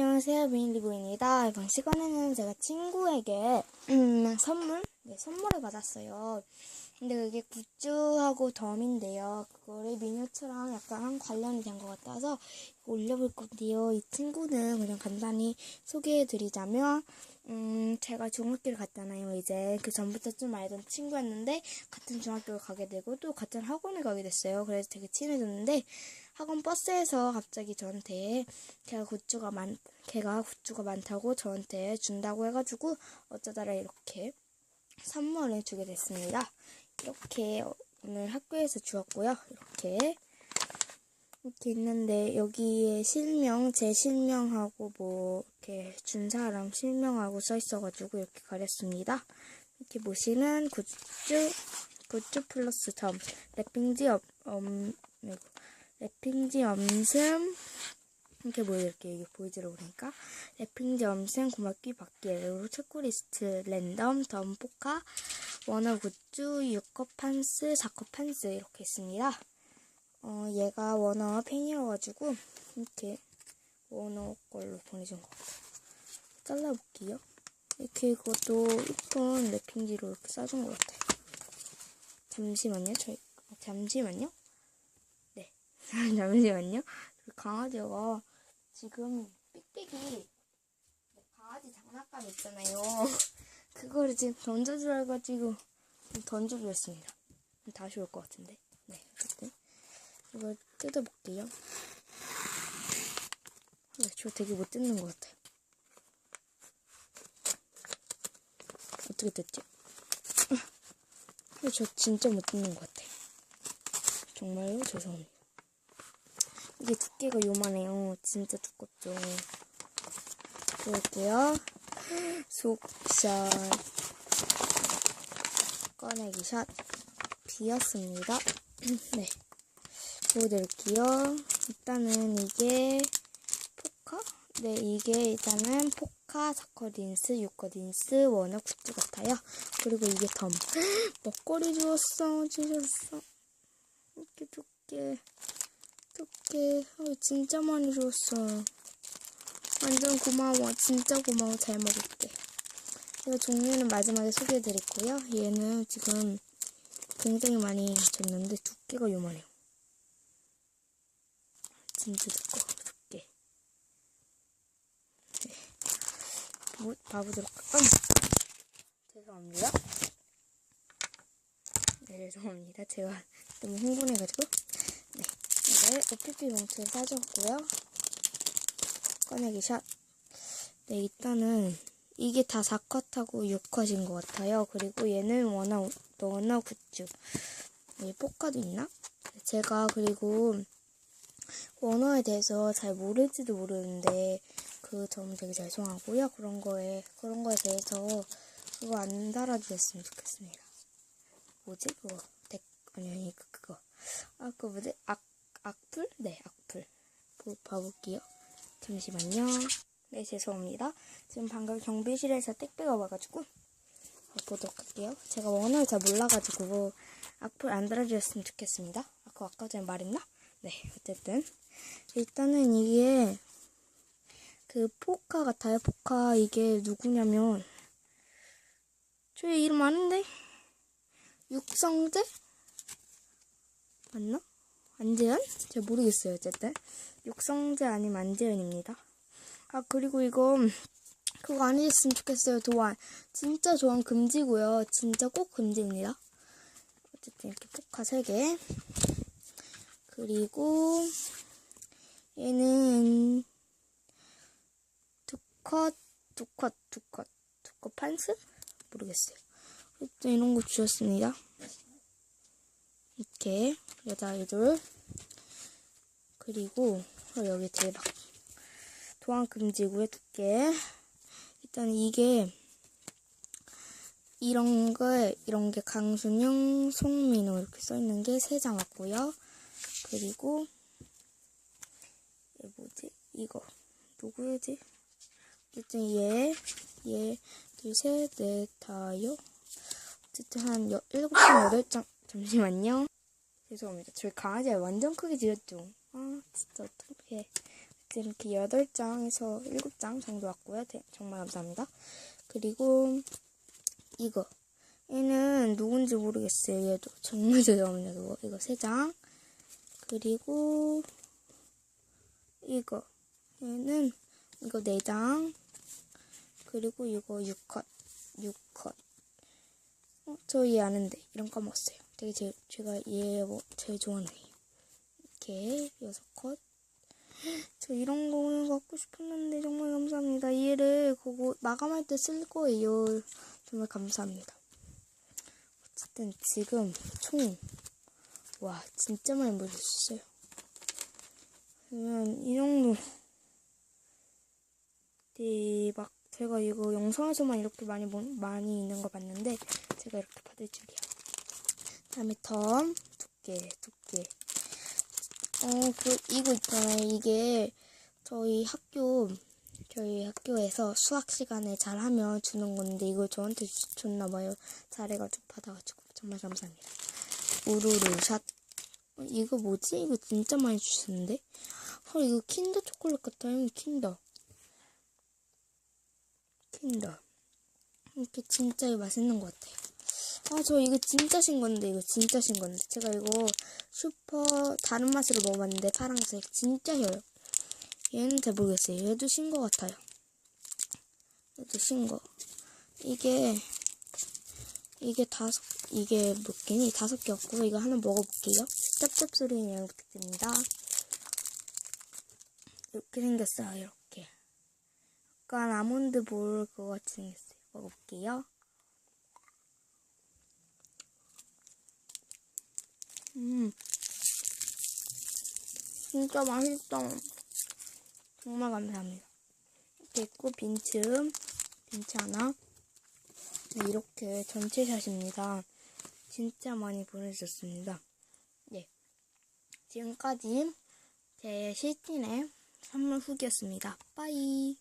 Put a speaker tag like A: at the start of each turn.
A: 안녕하세요, 미니리보입니다. 이번 시간에는 제가 친구에게 음, 선물, 네, 선물을 받았어요. 근데 그게 굿즈하고 덤인데요. 그거를 미니어처랑 약간 관련이 된 것 같아서 올려볼 건데요. 이 친구는 그냥 간단히 소개해드리자면 음, 제가 중학교를 갔잖아요. 이제 그 전부터 좀 알던 친구였는데 같은 중학교를 가게 되고 또 같은 학원을 가게 됐어요. 그래서 되게 친해졌는데 학원 버스에서 갑자기 저한테 걔가 굿즈가 많, 걔가 굿즈가 많다고 저한테 준다고 해가지고 어쩌다가 이렇게 선물을 주게 됐습니다. 이렇게 오늘 학교에서 주었고요. 이렇게 이렇게 있는데 여기에 실명, 제 실명하고 뭐 이렇게 준 사람 실명하고 써 있어가지고 이렇게 가렸습니다. 이렇게 보시는 굿즈, 굿즈 플러스 점, 랩핑지 엄, 엄, 아이고, 랩핑지 엄슴, 이렇게 뭐 이렇게 이게 보이지로 보니까 랩핑지 엄슴 고맙기 받기 그리고 체크리스트 랜덤 덤 포카 원어 굿즈 6컵 판스 4컵 판스 이렇게 있습니다. 어 얘가 원어 팬이어가지고 이렇게 원어 걸로 보내준 것 같아요. 잘라볼게요. 이렇게 이것도 이쁜 랩핑지로 이렇게 싸준 것 같아요. 잠시만요. 저희 잠시만요. 네. 잠시만요. 그 강아지가 지금 삑삑이 네, 강아지 장난감 있잖아요. 그거를 지금 던져주려가지고 던져주었습니다. 다시 올 것 같은데. 네, 어쨌든 이걸 뜯어볼게요. 네, 저 되게 못 뜯는 것 같아요. 어떻게 뜯지? 저 진짜 못 뜯는 것 같아요. 정말로 죄송합니다. 이게 두께가 요만해요. 진짜 두껍죠. 볼게요. 속샷. 꺼내기 샷. 비었습니다. 네. 보여드릴게요. 일단은 이게 포카? 네, 이게 일단은 포카, 사커 린스, 유커 린스, 원어 굿즈 같아요. 그리고 이게 덤. 먹거리 주었어. 주셨어. 이렇게 두께. 어떡해. 어, 진짜 많이 줬어. 완전 고마워. 진짜 고마워. 잘 먹을게. 이거 종류는 마지막에 소개해드렸고요. 얘는 지금 굉장히 많이 줬는데 두께가 요만해요. 진짜 두꺼워. 두께. 네. 봐, 봐보도록 할까? 죄송합니다. 네, 죄송합니다. 제가 너무 흥분해가지고. 네. 이걸 OPP 봉투에 싸줬고요. 꺼내기 샷. 네, 일단은 이게 다 4컷하고 6컷인 것 같아요. 그리고 얘는 워낙, 워낙 굿즈. 이 포카도 있나? 제가 그리고 원어에 대해서 잘 모를지도 모르는데 그 점 되게 죄송하고요. 그런 거에, 그런 거에 대해서 그거 안 달아주셨으면 좋겠습니다. 뭐지? 그거. 덱, 아니, 아니, 그, 그거. 아, 그거 뭐지? 악, 악플? 네, 악플. 보, 봐볼게요. 잠시만요. 네, 죄송합니다. 지금 방금 경비실에서 택배가 와가지고 보도록 할게요. 제가 원어를 잘 몰라가지고 악플 안 달아주셨으면 좋겠습니다. 아까 아까 전에 말했나? 네, 어쨌든 일단은 이게 그 포카 같아요. 포카 이게 누구냐면 저 이름 아는데 육성재 맞나? 안재현? 잘 모르겠어요. 어쨌든 육성재 아니면 안재현입니다. 아 그리고 이거 그거 아니셨으면 좋겠어요. 도안 진짜 도안 금지고요. 진짜 꼭 금지입니다. 어쨌든 이렇게 포카 3개 그리고 얘는 두 컷, 두 컷, 두 컷, 두 컷 판스? 모르겠어요. 일단 이런 거 주셨습니다. 이렇게 여자 아이돌 그리고 어, 여기 대박 도안 금지구의 두께 일단 이게 이런 거 이런 게 강순영, 송민호 이렇게 써 있는 게 세 장 왔고요. 그리고 얘 뭐지? 이거 누구지? 어쨌든 얘, 얘, 둘, 셋, 넷, 다요. 어쨌든 한 여, 일곱 장, 여덟 장. 잠시만요. 죄송합니다. 저희 강아지가 완전 크게 지었죠. 아, 진짜 어떡해. 이렇게 8장에서 7장 정도 왔고요. 대- 정말 감사합니다. 그리고 이거. 얘는 누군지 모르겠어요. 얘도. 정말 죄송합니다. 이거, 이거 3장. 그리고 이거. 얘는 이거 4장. 그리고 이거 6컷. 6컷. 어, 저얘 아는데. 이런 거 먹었어요. 되게 제, 제가 얘 뭐, 제일 좋아하는 애. 이렇게 6컷. 저 이런 거 갖고 싶었는데 정말 감사합니다. 얘를 그거 마감할 때 쓸 거예요. 정말 감사합니다. 어쨌든 지금 총, 와, 진짜 많이 묻었어요. 그러면 이 정도. 대박. 제가 이거 영상에서만 이렇게 많이, 보- 많이 있는 거 봤는데, 제가 이렇게 받을 줄이야. 다음에 덤, 두께, 두께. 어, 그, 이거 있잖아요. 이게 저희 학교, 저희 학교에서 수학 시간에 잘 하면 주는 건데, 이걸 저한테 주- 줬나봐요. 잘해가지고 받아가지고. 정말 감사합니다. 우르르 샷. 어, 이거 뭐지? 이거 진짜 많이 주셨는데? 헐, 이거 킨더 초콜릿 같아요. 킨더. 킨더. 이렇게 진짜 맛있는 것 같아요. 아, 저 이거 진짜 신 건데, 이거 진짜 신 건데. 제가 이거 슈퍼 다른 맛으로 먹어봤는데, 파란색. 진짜 혀요. 얘는 잘 모르겠어요. 얘도 신것 같아요. 얘도 신 거. 이게, 이게 다섯, 이게 몇 개니? 다섯 개였고, 이거 하나 먹어볼게요. 짭짭 소리는 양 부탁드립니다. 이렇게 생겼어요, 이렇게. 약간 아몬드 볼 그거 같이 생겼어요. 먹어볼게요. 음. 진짜 맛있다. 정말 감사합니다. 있고, 빈츠. 빈츠 하나. 네, 이렇게 전체 샷입니다. 진짜 많이 보내주셨습니다. 네. 지금까지 제 실진의 선물 후기였습니다. 빠이.